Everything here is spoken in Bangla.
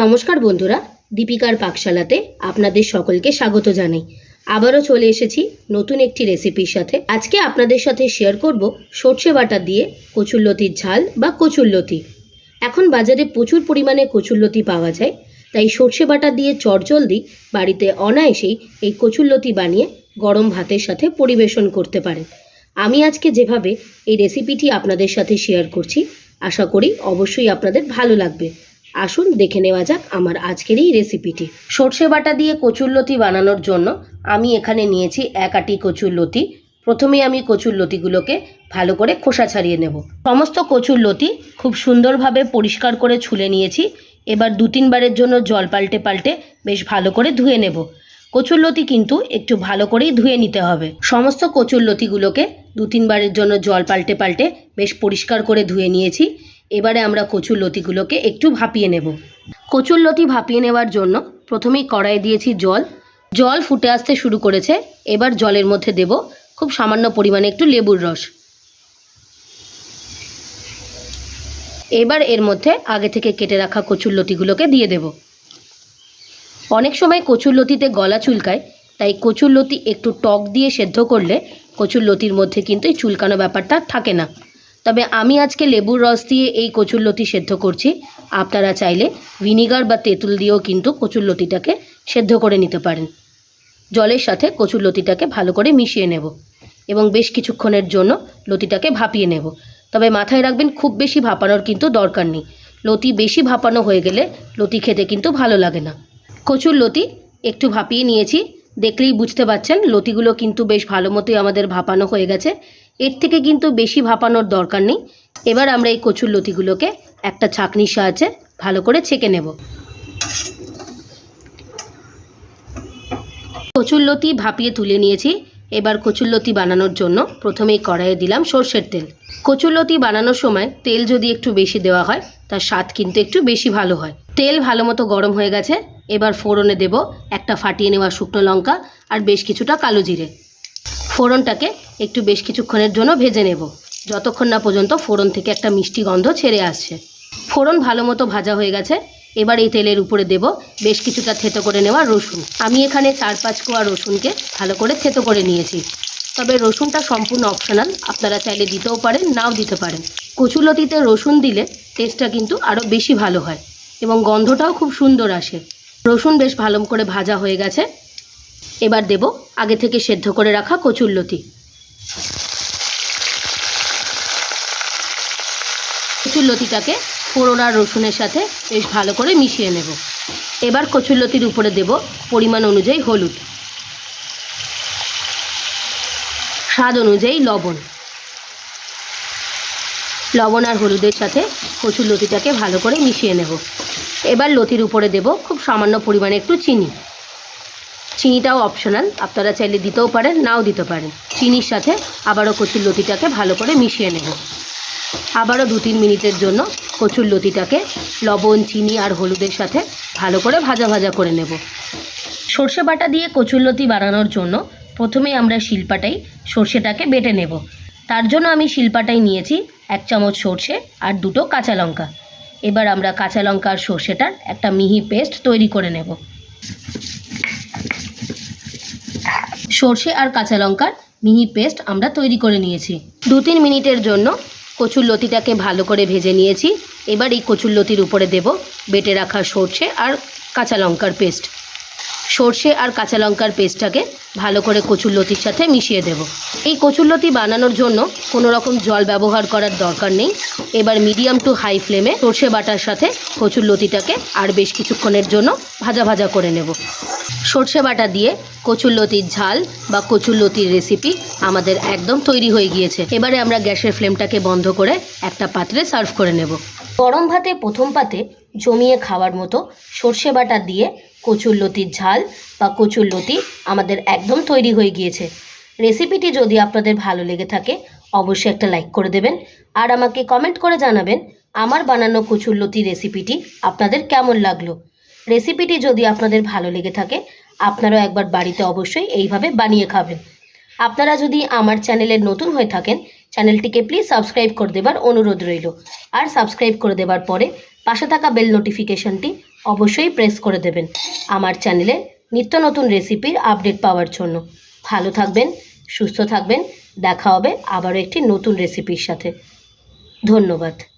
নমস্কার বন্ধুরা, দীপিকার পাকশালাতে আপনাদের সকলকে স্বাগত জানাই। আবারও চলে এসেছি নতুন একটি রেসিপির সাথে। আজকে আপনাদের সাথে শেয়ার করব সর্ষে বাটা দিয়ে কচুরলতির ঝাল বা কচুরলতি এখন বাজারে প্রচুর পরিমাণে কচুরলতি পাওয়া যায়, তাই সর্ষে বাটা দিয়ে চটজলদি বাড়িতে অনায়াসেই এই কচুরলতি বানিয়ে গরম ভাতের সাথে পরিবেশন করতে পারেন। আমি আজকে যেভাবে এই রেসিপিটি আপনাদের সাথে শেয়ার করছি, আশা করি অবশ্যই আপনাদের ভালো লাগবে। আসুন দেখে নেওয়া যাক আমার আজকের এই রেসিপিটি সর্ষে বাটা দিয়ে কচুরলতি বানানোর জন্য আমি এখানে নিয়েছি এক আটি কচুরলতি প্রথমে আমি কচুরলতিগুলোকে ভালো করে খোসা ছাড়িয়ে নেব। সমস্ত কচুরলতি খুব সুন্দরভাবে পরিষ্কার করে ছুলে নিয়েছি। এবার দু তিনবারের জন্য জল পাল্টে পাল্টে বেশ ভালো করে ধুয়ে নেব। কচুরলতি কিন্তু একটু ভালো করেই ধুয়ে নিতে হবে। সমস্ত কচুরলতিগুলোকে দু তিনবারের জন্য জল পাল্টে পাল্টে বেশ পরিষ্কার করে ধুয়ে নিয়েছি। এবারে আমরা কচুর লতিগুলোকে একটু ভাপিয়ে নেব। কচুর লতি ভাপিয়ে নেওয়ার জন্য প্রথমেই কড়াই দিয়েছি জল। জল ফুটে আসতে শুরু করেছে। এবার জলের মধ্যে দেব খুব সামান্য পরিমাণে একটু লেবুর রস। এবার এর মধ্যে আগে থেকে কেটে রাখা কচুর লতিগুলোকে দিয়ে দেব। অনেক সময় কচুর লতিতে গলা চুলকায়, তাই কচুর লতি একটু টক দিয়ে সেদ্ধ করলে কচুর লতির মধ্যে কিন্তু এই চুলকানো ব্যাপারটা থাকে না। তবে আমি আজকে লেবুর রস দিয়ে এই কচুরলতি সেদ্ধ করছি। আপনারা চাইলে ভিনিগার বা তেঁতুল দিয়েও কিন্তু কচুরলতিটাকে সেদ্ধ করে নিতে পারেন। জলের সাথে কচুরলতিটাকে ভালো করে মিশিয়ে নেব এবং বেশ কিছুক্ষণের জন্য লতিটাকে ভাপিয়ে নেব। তবে মাথায় রাখবেন, খুব বেশি ভাপানোর কিন্তু দরকার নেই। লতি বেশি ভাপানো হয়ে গেলে লতি খেতে কিন্তু ভালো লাগে না। কচুর লতি একটু ভাপিয়ে নিয়েছি। দেখলেই বুঝতে পারছেন, লতিগুলো কিন্তু বেশ ভালো মতোই আমাদের ভাপানো হয়ে গেছে। এর থেকে কিন্তু বেশি ভাপানোর দরকার নেই। এবার আমরা এই কচুর লতিগুলোকে একটা ছাঁকনির সাহায্যে ভালো করে ছেঁকে নেব। কচুর লতি ভাপিয়ে তুলে নিয়েছি। এবার কচুরলতি বানানোর জন্য প্রথমেই কড়াইয়ে দিলাম সর্ষের তেল। কচুরলতি বানানোর সময় তেল যদি একটু বেশি দেওয়া হয়, তার স্বাদ কিন্তু একটু বেশি ভালো হয়। তেল ভালো মতো গরম হয়ে গেছে। এবার ফোড়নে দেব একটা ফাটিয়ে নেওয়া শুকনো লঙ্কা আর বেশ কিছুটা কালো জিরে। ফোড়নটাকে একটু বেশ কিছুক্ষণের জন্য ভেজে নেব। যতক্ষণ না পর্যন্ত ফোড়ন থেকে একটা মিষ্টি গন্ধ ছেড়ে আসছে। ফোড়ন ভালো মতো ভাজা হয়ে গেছে। এবার এই তেলের উপরে দেব বেশ কিছুটা থেতো করে নেওয়া রসুন। আমি এখানে চার পাঁচ কোয়া রসুনকে ভালো করে থেতো করে নিয়েছি। তবে রসুনটা সম্পূর্ণ অপশনাল আপনারা চাইলে দিতেও পারেন, নাও দিতে পারেন। কচুলতিতে রসুন দিলে টেস্টটা কিন্তু আরও বেশি ভালো হয় এবং গন্ধটাও খুব সুন্দর আসে। রসুন বেশ ভালো করে ভাজা হয়ে গেছে। এবার দেব আগে থেকে সেদ্ধ করে রাখা কচুরলতি। কচুরলতিটাকে ফোড়ন আর রসুনের সাথে বেশ ভালো করে মিশিয়ে নেব। এবার কচুরলতির উপরে দেব পরিমাণ অনুযায়ী হলুদ। স্বাদ অনুযায়ী লবণ। লবণ আর হলুদের সাথে কচুর লতিটাকে ভালো করে মিশিয়ে নেব। এবার লতির উপরে দেব খুব সামান্য পরিমাণে একটু চিনি। চিনিটাও অপশনাল আপনারা চাইলে দিতেও পারেন, নাও দিতে পারেন। চিনির সাথে আবারও কচুর লতিটাকে ভালো করে মিশিয়ে নেব। আবারও দু তিন মিনিটের জন্য কচুর লতিটাকে লবণ, চিনি আর হলুদের সাথে ভালো করে ভাজা ভাজা করে নেব। সর্ষে বাটা দিয়ে কচুরলতি বানানোর জন্য প্রথমেই আমরা শিলপাটাই সর্ষেটাকে বেটে নেব। তার জন্য আমি শিলপাটাই নিয়েছি এক চামচ সর্ষে আর দুটো কাঁচা লঙ্কা। এবার আমরা কাঁচা লঙ্কা আর সর্ষেটার একটা মিহি পেস্ট তৈরি করে নেব। সর্ষে আর কাঁচা লঙ্কার মিহি পেস্ট আমরা তৈরি করে নিয়েছি। দু তিন মিনিটের জন্য কচুর লতিটাকে ভালো করে ভেজে নিয়েছি। এবার এই কচুর লতির উপরে দেব বেটে রাখা সর্ষে আর কাঁচা লঙ্কার পেস্ট। সর্ষে আর কাঁচা লঙ্কার পেস্টটাকে ভালো করে কচুর লতির সাথে মিশিয়ে দেব। এই কচুরলতি বানানোর জন্য কোনো রকম জল ব্যবহার করার দরকার নেই। এবার মিডিয়াম টু হাই ফ্লেমে সর্ষে বাটার সাথে কচুর লতিটাকে আর বেশ কিছুক্ষণের জন্য ভাজা ভাজা করে নেব। সর্ষে বাটা দিয়ে কচুরলতির ঝাল বা কচুরলতির রেসিপি আমাদের একদম তৈরি হয়ে গিয়েছে। এবারে আমরা গ্যাসের ফ্লেমটাকে বন্ধ করে একটা পাত্রে সার্ভ করে নেব। গরম ভাতে প্রথম পাতে জমিয়ে খাওয়ার মতো সর্ষে বাটা দিয়ে কচুরলতির ঝাল বা কচুরলতি আমাদের একদম তৈরি হয়ে গিয়েছে। রেসিপিটি যদি আপনাদের ভালো লেগে থাকে, অবশ্যই একটা লাইক করে দেবেন আর আমাকে কমেন্ট করে জানাবেন আমার বানানো কচুরলতি রেসিপিটি আপনাদের কেমন লাগল। রেসিপিটি যদি আপনাদের ভালো লেগে থাকে, আপনারাও একবার বাড়িতে অবশ্যই এইভাবে বানিয়ে খাবেন। আপনারা যদি আমার চ্যানেলের নতুন হয়ে থাকেন, চ্যানেলটিকে প্লিজ সাবস্ক্রাইব করে দেবার অনুরোধ রইল। আর সাবস্ক্রাইব করে দেবার পরে পাশে থাকা বেল নোটিফিকেশনটি অবশ্যই প্রেস করে দেবেন আমার চ্যানেলে নিত্য নতুন রেসিপির আপডেট পাওয়ার জন্য। ভালো থাকবেন, সুস্থ থাকবেন, দেখা হবে আবারও একটি নতুন রেসিপির সাথে। ধন্যবাদ।